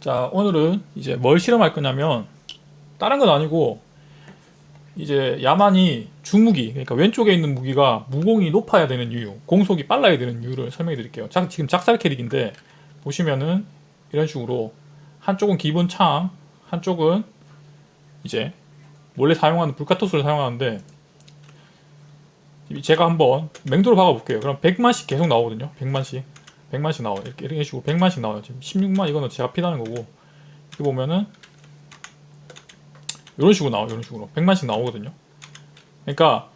자, 오늘은 이제 뭘 실험할 거냐면 다른 건 아니고 이제 야만이 주무기 그러니까 왼쪽에 있는 무기가 무공이 높아야 되는 이유, 공속이 빨라야 되는 이유를 설명해 드릴게요. 자, 지금 작살 캐릭인데 보시면은 이런 식으로 한쪽은 기본 창, 한쪽은 이제 원래 사용하는 불카토스를 사용하는데 제가 한번 맹도로 박아 볼게요. 그럼 100만씩 계속 나오거든요. 100만씩. 100만씩 나와요. 이렇게 이런 식으로 100만씩 나와요. 지금 16만 이거는 제가 피다는 거고 이렇게 보면은 이런 식으로 나와요. 이런 식으로 100만씩 나오거든요. 그러니까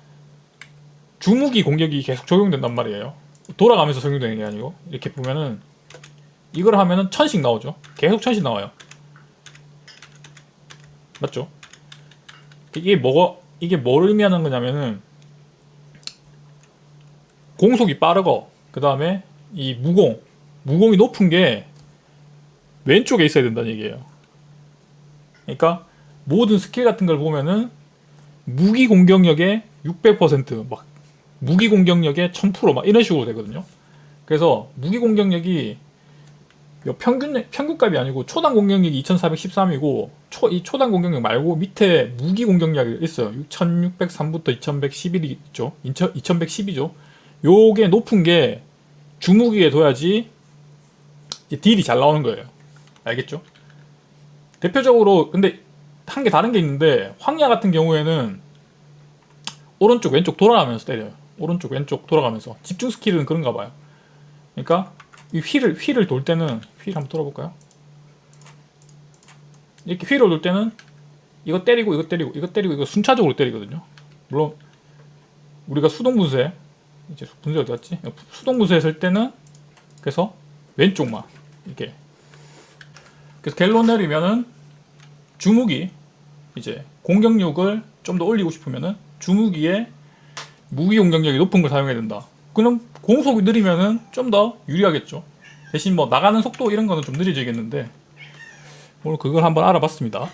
주무기 공격이 계속 적용된단 말이에요. 돌아가면서 적용되는 게 아니고 이렇게 보면은 이걸 하면은 천씩 나오죠. 계속 천씩 나와요. 맞죠? 이게 뭐가 이게 뭘 의미하는 거냐면은 공속이 빠르고 그 다음에 이 무공 무공이 높은 게 왼쪽에 있어야 된다는 얘기예요. 그러니까 모든 스킬 같은 걸 보면은 무기 공격력의 600%막 무기 공격력의 1000%막 이런 식으로 되거든요. 그래서 무기 공격력이 몇 평균 평균값이 아니고 초당 공격력이 2,413이고 초 이 초당 공격력 말고 밑에 무기 공격력이 있어요. 6,603부터 2,111이 있죠. 2,112죠. 요게 높은 게 주무기에 둬야지 딜이 잘 나오는 거예요. 알겠죠? 대표적으로 근데 한개 다른 게 있는데 황야 같은 경우에는 오른쪽 왼쪽 돌아가면서 때려요. 오른쪽 왼쪽 돌아가면서 집중 스킬은 그런가 봐요. 그러니까 이 휠을 휠을 돌 때는 휠 한번 돌아볼까요? 이렇게 휠을 돌 때는 이거 때리고 이거 때리고 이거 때리고 이거 순차적으로 때리거든요. 물론 우리가 수동 분쇄 이제 분쇄 어디 갔지? 수동 분쇄 했을 때는 그래서 왼쪽만 이렇게 그래서 갤로 내리면은 주무기 이제 공격력을 좀 더 올리고 싶으면은 주무기에 무기 공격력이 높은 걸 사용해야 된다. 그럼 공속이 느리면은 좀 더 유리하겠죠. 대신 뭐 나가는 속도 이런 거는 좀 느려지겠는데 오늘 그걸 한번 알아봤습니다.